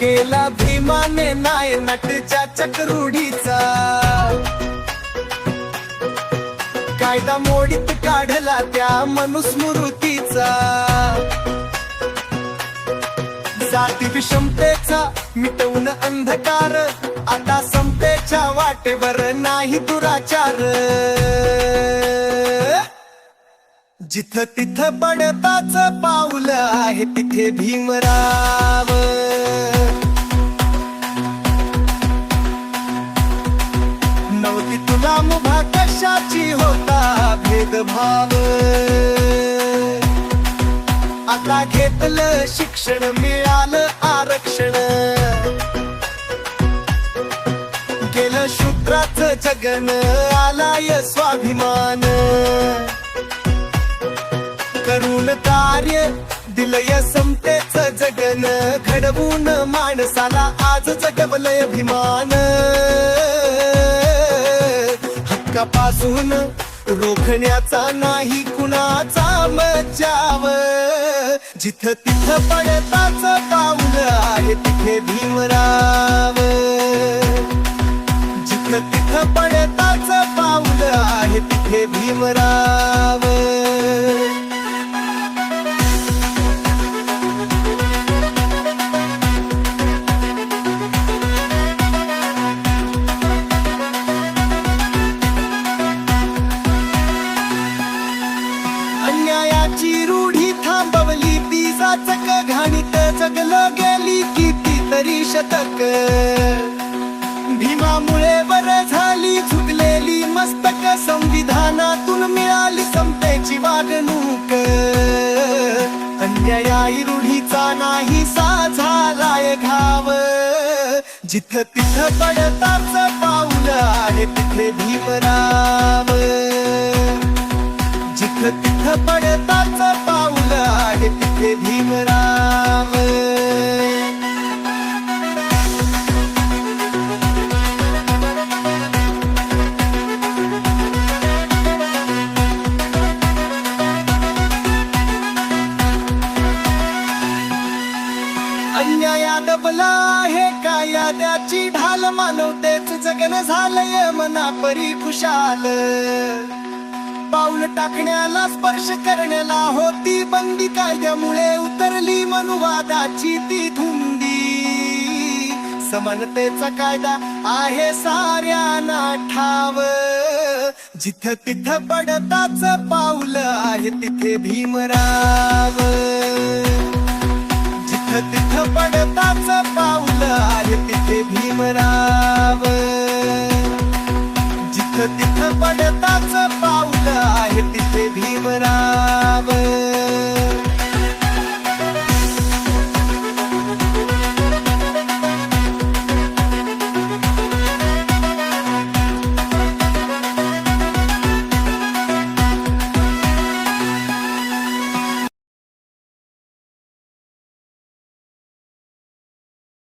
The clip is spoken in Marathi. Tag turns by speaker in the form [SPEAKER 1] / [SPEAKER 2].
[SPEAKER 1] केला भीमाने नाय नटच्या चक्रुडीचा. कायदा मोडीत काढला त्या मनुस्मृतीचा. जाती विषमतेचा मिटवून अंधकार आता समतेच्या वाटेवर नाही दुराचार. जिथं तिथं पडताच पाऊल आहे तिथे भीमराव. नव्हती तुला मुभा कशाची होता भेदभाव. आता घेतलं शिक्षण मिळालं आरक्षण. गेलं शूद्राचं जगन आलाय स्वाभिमान. करून कार्य दिलय समतेच जगन घडवून माणसाला आज जगवलय अभिमान. हक्कापासून रोखण्याचा नाही कुणाचा मजाव जिथं तिथं पडताच पाऊल आहे तिथे भीमराव. जिथं तिथं पडताच पाऊल आहे तिथे भीमराव. अन्यायाची रूढी थांबवली ती साचक घाणीत जगलं गेली किती तरी शतक. भीमामुळे बर झाली झुकलेली मस्तक संविधानातून मिळाली समतेची वागणूक. अन्यायाई रूढीचा नाही झालाय घाव जिथं तिथं पडताच पाऊल आहे तिथे भीमराव अन्याया दबला आहे कायाद्याची ढाल मानवतेच जगन झालंय मना परी खुशाल. पाऊल टाकण्याला स्पर्श करण्याला होती बंदी कायद्यामुळे उतरली मनुवादाची ती धुंदी. समानतेचा कायदा आहे साऱ्यांना ठाव जिथं तिथं पडताच पाऊल आहे तिथे भीमराव. Lots of